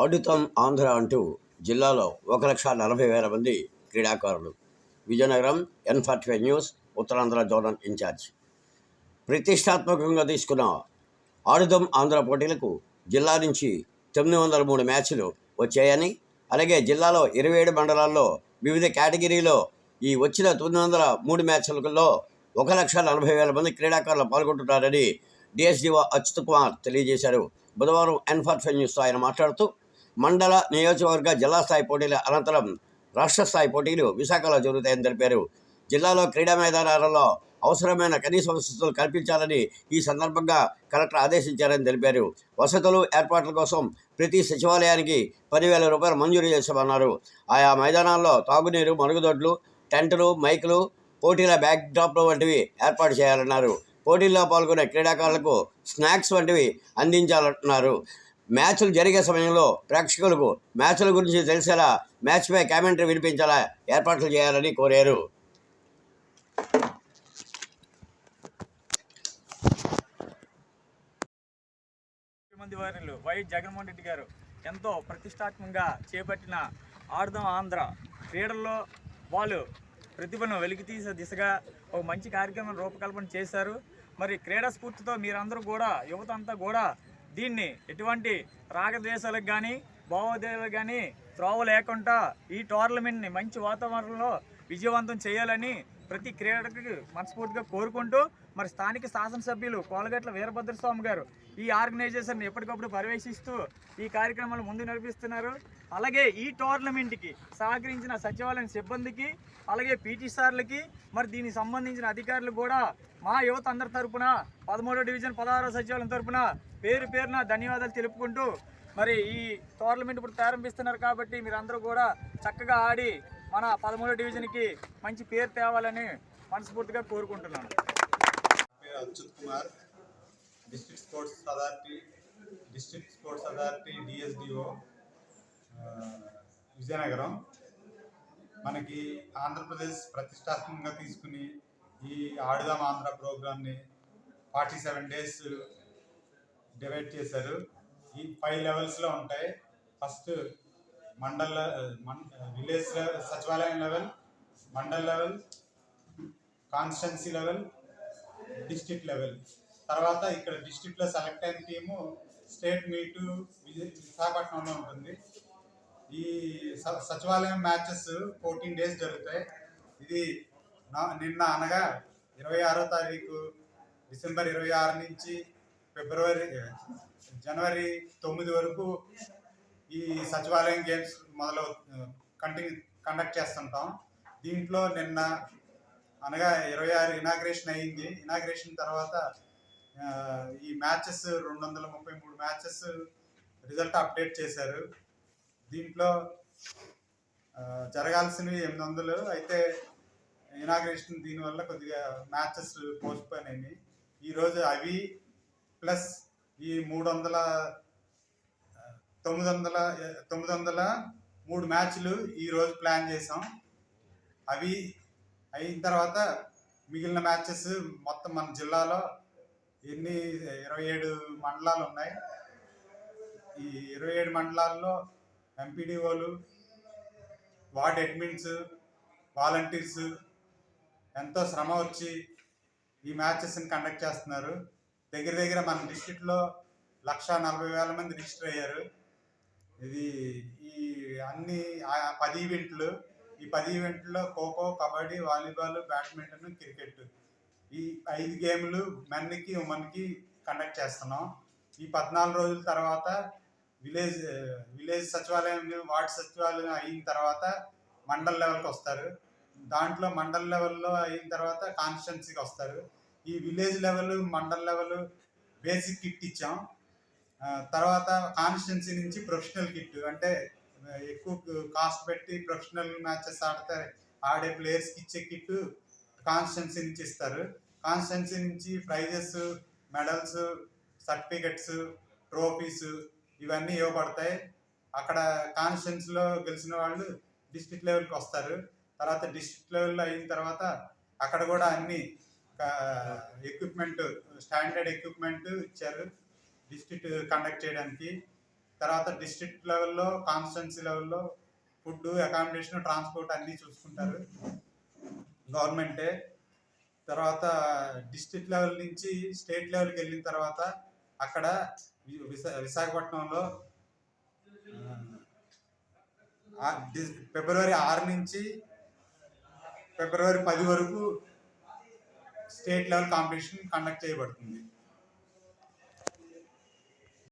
ఆడుతాం ఆంధ్ర అంటూ జిల్లాలో ఒక లక్ష నలభై వేల మంది క్రీడాకారులు. Vizianagaram N forty five news Uttarandhra zonal in charge. ప్రతిష్టాత్మకంగా తీసుకున్న ఆడుదాం ఆంధ్ర పోటీలకు జిల్లా నుంచి తొమ్మిది వందల మూడు మ్యాచ్లు వచ్చాయని అలాగే జిల్లాలో ఇరవై ఏడు మండలాల్లో వివిధ కేటగిరీలో ఈ వచ్చిన తొమ్మిది వందల మూడు మ్యాచ్లలో ఒక లక్ష నలభై వేల మంది క్రీడాకారులు పాల్గొంటున్నారని డిఎస్డిఓ అచ్యుత్ కుమార్ తెలియజేశారు. బుధవారం ఎన్ న్యూస్తో ఆయన మాట్లాడుతూ మండల నియోజకవర్గ జిల్లా స్థాయి పోటీల అనంతరం రాష్ట్ర స్థాయి పోటీలు విశాఖలో జరుగుతాయని తెలిపారు. జిల్లాలో క్రీడా మైదానాలలో అవసరమైన కనీస వసతులు కల్పించాలని ఈ సందర్భంగా కలెక్టర్ ఆదేశించారని తెలిపారు. వసతులు ఏర్పాట్ల కోసం ప్రతి సచివాలయానికి పదివేల రూపాయలు మంజూరు చేశామన్నారు. ఆయా మైదానాల్లో తాగునీరు మరుగుదొడ్లు టెంటులు మైకులు పోటీల బ్యాక్ డ్రాప్లు వంటివి ఏర్పాటు చేయాలన్నారు. పోటీల్లో పాల్గొనే క్రీడాకారులకు స్నాక్స్ వంటివి అందించాలంటున్నారు మ్యాచ్లు జరిగే సమయంలో ప్రేక్షకులకు మ్యాచ్ల గురించి తెలిసేలా మ్యాచ్పై కామెంటరీ వినిపించేలా ఏర్పాట్లు చేయాలని కోరారు. ముఖ్యమంత్రి వర్యులు వైఎస్ జగన్మోహన్ రెడ్డి గారు ఎంతో ప్రతిష్టాత్మకంగా చేపట్టిన ఆర్దం ఆంధ్ర క్రీడల్లో వాళ్ళు ప్రతిభను వెలికితీసే దిశగా ఒక మంచి కార్యక్రమం రూపకల్పన చేశారు. మరి క్రీడా స్ఫూర్తితో మీరందరూ కూడా యువత అంతా కూడా దీన్ని ఎటువంటి రాగద్వేషాలకు కానీ భావోదయాలకు కానీ త్రోవ లేకుండా ఈ టోర్నమెంట్ని మంచి వాతావరణంలో విజయవంతం చేయాలని ప్రతి క్రీడకి మనస్ఫూర్తిగా కోరుకుంటూ మరి స్థానిక శాసనసభ్యులు కోలగట్ల వీరభద్రస్వామి గారు ఈ ఆర్గనైజేషన్ ఎప్పటికప్పుడు పర్యవేక్షిస్తూ ఈ కార్యక్రమాలు ముందు నడిపిస్తున్నారు. అలాగే ఈ టోర్నమెంట్కి సహకరించిన సచివాలయం సిబ్బందికి అలాగే పీటీ సార్లకి మరి దీనికి సంబంధించిన అధికారులు కూడా మా యువత అందరి తరపున పదమూడో డివిజన్ పదహారో సచివాలయం తరపున పేరు పేరున ధన్యవాదాలు తెలుపుకుంటూ మరి ఈ టోర్నమెంట్ ఇప్పుడు ప్రారంభిస్తున్నారు కాబట్టి మీరందరూ కూడా చక్కగా ఆడి మన పదమూడో డివిజన్కి మంచి పేరు తేవాలని మనస్ఫూర్తిగా కోరుకుంటున్నాను. పేరు Achyut Kumar. District sports authority district sports authority DSDO Vizianagaram. మనకి ఆంధ్రప్రదేశ్ ప్రతిష్టాత్మకంగా తీసుకుని ఈ ఆడుదాం ఆంధ్ర ప్రోగ్రామ్ని ఫార్టీ సెవెన్ డేస్ డివైడ్ చేశారు. ఈ ఫైవ్ లెవెల్స్లో ఉంటాయి. ఫస్ట్ మండల్ మన్ విలేజ్ సచివాలయం level mandal level constituency level district level. తర్వాత ఇక్కడ డిస్ట్రిక్ట్లో సెలెక్ట్ అయిన టీము స్టేట్ మీటు విశాఖపట్నంలో ఉంటుంది. ఈ స- సచివాలయం మ్యాచెస్ ఫోర్టీన్ డేస్ జరుగుతాయి. ఇది నా- నిన్న అనగా ఇరవై ఆరో తారీఖు డిసెంబర్ ఇరవై ఆరు నుంచి ఫిబ్రవరి జనవరి తొమ్మిది వరకు ఈ సచివాలయం గేమ్స్ మొదలు కంటిన్యూ కండక్ట్ చేస్తుంటాం. దీంట్లో నిన్న అనగా ఇరవై ఆరు ఇనాగ్రేషన్ అయ్యింది ఇనాగ్రేషన్ తర్వాత ఈ మ్యాచెస్ రెండు వందల ముప్పై మూడు మ్యాచెస్ రిజల్ట్ అప్డేట్ చేశారు. దీంట్లో జరగాల్సినవి ఎనిమిది వందలు అయితే ఇనాగ్రేషన్ దీనివల్ల కొద్దిగా మ్యాచెస్ పోస్ట్ అయినాయి. ఈరోజు అవి ప్లస్ ఈ మూడు వందల తొమ్మిది వందల తొమ్మిది వందల మూడు మ్యాచ్లు ఈరోజు ప్లాన్ చేసాం అవి అయిన తర్వాత మిగిలిన మ్యాచెస్ మొత్తం మన జిల్లాలో ఎన్ని ఇరవై ఏడు మండలాలు ఉన్నాయి. ఈ ఇరవై ఏడు మండలాల్లో ఎంపీడీఓలు వార్డ్ అడ్మిన్స్ వాలంటీర్స్ ఎంతో శ్రమ వచ్చి ఈ మ్యాచెస్ని కండక్ట్ చేస్తున్నారు. దగ్గర దగ్గర మన డిస్ట్రిక్ట్లో లక్ష నలభై వేల మంది రిజిస్టర్ అయ్యారు. ఇది ఈ అన్ని పది ఈవెంట్లు ఈ పది ఈవెంట్లో kho kho kabaddi volleyball badminton cricket ఈ ఐదు గేమ్లు మెన్కి ఉమెన్కి కండక్ట్ చేస్తున్నాం. ఈ పద్నాలుగు రోజుల తర్వాత విలేజ్ విలేజ్ సచివాలయం వార్డు సచివాలయం అయిన తర్వాత మండల్ లెవెల్కి వస్తారు. దాంట్లో మండల్ లెవెల్లో అయిన తర్వాత కాన్స్టిట్యున్సీకి వస్తారు. ఈ village level mandal level basic kit ఇచ్చాం. తర్వాత కాన్స్టెన్సీ నుంచి ప్రొఫెషనల్ కిట్ అంటే ఎక్కువ కాస్ట్ పెట్టి ప్రొఫెషనల్ మ్యాచెస్ ఆడితే ఆడే ప్లేయర్స్కి ఇచ్చే కిట్ కాన్స్టెన్సీ నుంచి ఇస్తారు. కాన్స్టెన్సీ నుంచి ప్రైజెస్ మెడల్స్ సర్టిఫికెట్స్ ట్రోఫీస్ ఇవన్నీ ఇవ్వబడతాయి. అక్కడ కాన్స్టెన్సీలో గెలిచిన వాళ్ళు డిస్ట్రిక్ట్ లెవెల్కి వస్తారు. తర్వాత డిస్ట్రిక్ట్ లెవెల్లో అయిన తర్వాత అక్కడ కూడా అన్ని ఎక్విప్మెంట్ స్టాండర్డ్ ఎక్విప్మెంట్ ఇచ్చారు. డిస్ట్రిక్ట్ కండక్ట్ చేయడానికి. తర్వాత డిస్ట్రిక్ట్ లెవెల్లో కాన్స్టిట్యున్సీ లెవెల్లో ఫుడ్ అకామిడేషన్ ట్రాన్స్పోర్ట్ అన్నీ చూసుకుంటారు. గవర్నమెంటే తర్వాత డిస్ట్రిక్ట్ లెవెల్ నుంచి స్టేట్ లెవెల్కి వెళ్ళిన తర్వాత అక్కడ విశా విశాఖపట్నంలో ఫిబ్రవరి ఆరు నుంచి ఫిబ్రవరి పది వరకు స్టేట్ లెవెల్ కాంపిటీషన్ కండక్ట్ చేయబడుతుంది.